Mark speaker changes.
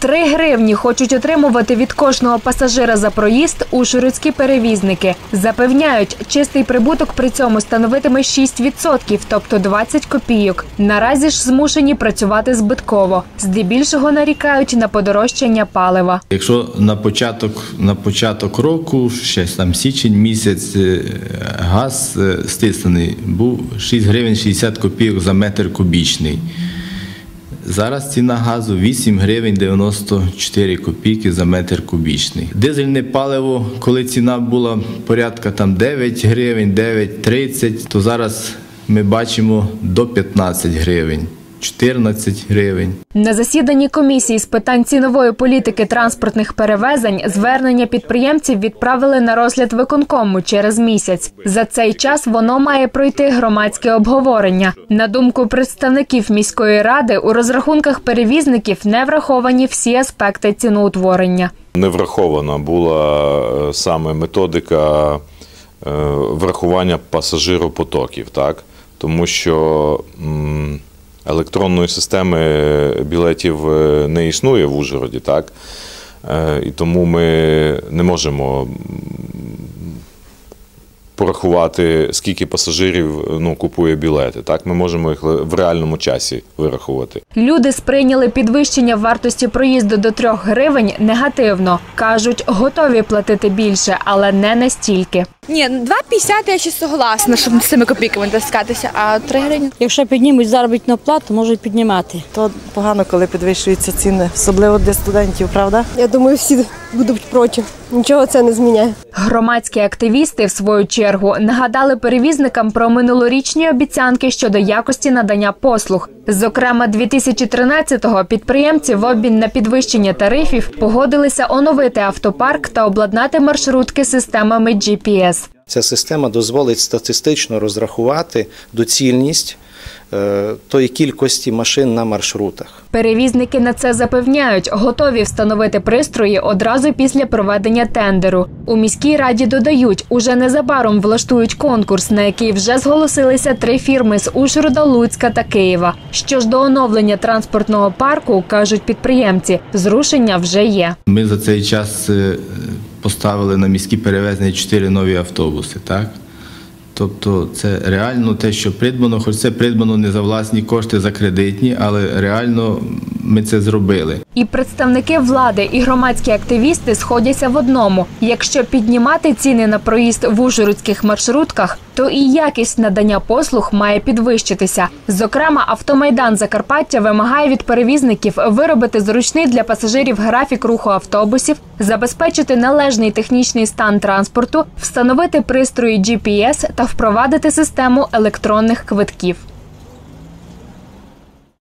Speaker 1: Три гривні хочуть отримувати від кожного пасажира за проїзд ужгородські перевізники. Запевняють, чистий прибуток при цьому становитиме 6%, тобто 20 копійок. Наразі ж змушені працювати збитково. Здебільшого нарікають на подорожчання палива.
Speaker 2: Якщо на початок, на початок року, ще там січень місяць, е, газ е, стислений був 6 гривень 60 копійок за метр кубічний. Зараз ціна газу 8 гривень 94 копійки за метр кубічний. Дизельне паливо, коли ціна була порядка там 9 гривень, 9,30, то зараз ми бачимо до 15 гривень, 14 гривень.
Speaker 1: На засіданні комісії з питань цінової політики транспортних перевезень звернення підприємців відправили на розгляд виконкому через місяць. За цей час воно має пройти громадське обговорення. На думку представників міської ради, у розрахунках перевізників не враховані всі аспекти ціноутворення.
Speaker 3: Не врахована була е, саме методика е, врахування пасажиропотоків, так? тому що м, електронної системи білетів е, не існує в Ужгороді, так? Е, І тому ми не можемо порахувати, скільки пасажирів ну, купує білети. Так? Ми можемо їх в реальному часі вирахувати.
Speaker 1: Люди сприйняли підвищення вартості проїзду до 3 гривень негативно. кажуть, готові платити більше, але не настільки.
Speaker 4: Ні, 2,50 я ще согласна, щоб з цими копійками таскатися, а 3 гривні.
Speaker 5: Якщо піднімуть заробітну плату, можуть піднімати.
Speaker 6: То погано, коли підвищуються ціни, особливо для студентів, правда?
Speaker 7: Я думаю, всі будуть проти. Нічого це не зміняє.
Speaker 1: Громадські активісти, в свою чергу, нагадали перевізникам про минулорічні обіцянки щодо якості надання послуг. Зокрема, 2013-го підприємці в обмін на підвищення тарифів погодилися оновити автопарк та обладнати маршрутки системами GPS.
Speaker 8: Ця система дозволить статистично розрахувати доцільність тої кількості машин на маршрутах.
Speaker 1: Перевізники на це запевняють, готові встановити пристрої одразу після проведення тендеру. У міській раді додають, уже незабаром влаштують конкурс, на який вже зголосилися три фірми з Ужгорода, Луцька та Києва. Що ж до оновлення транспортного парку, кажуть підприємці, зрушення вже є.
Speaker 2: Ми за цей час е, поставили на міські перевезення 4 нові автобуси, так? Тобто це реально те, що придбано, хоч це придбано не за власні кошти, за кредитні, але реально ми це зробили.
Speaker 1: І представники влади, і громадські активісти сходяться в одному: якщо піднімати ціни на проїзд в ужгородських маршрутках, то і якість надання послуг має підвищитися. Зокрема, автомайдан Закарпаття вимагає від перевізників виробити зручний для пасажирів графік руху автобусів, забезпечити належний технічний стан транспорту, встановити пристрої GPS та впровадити систему електронних квитків.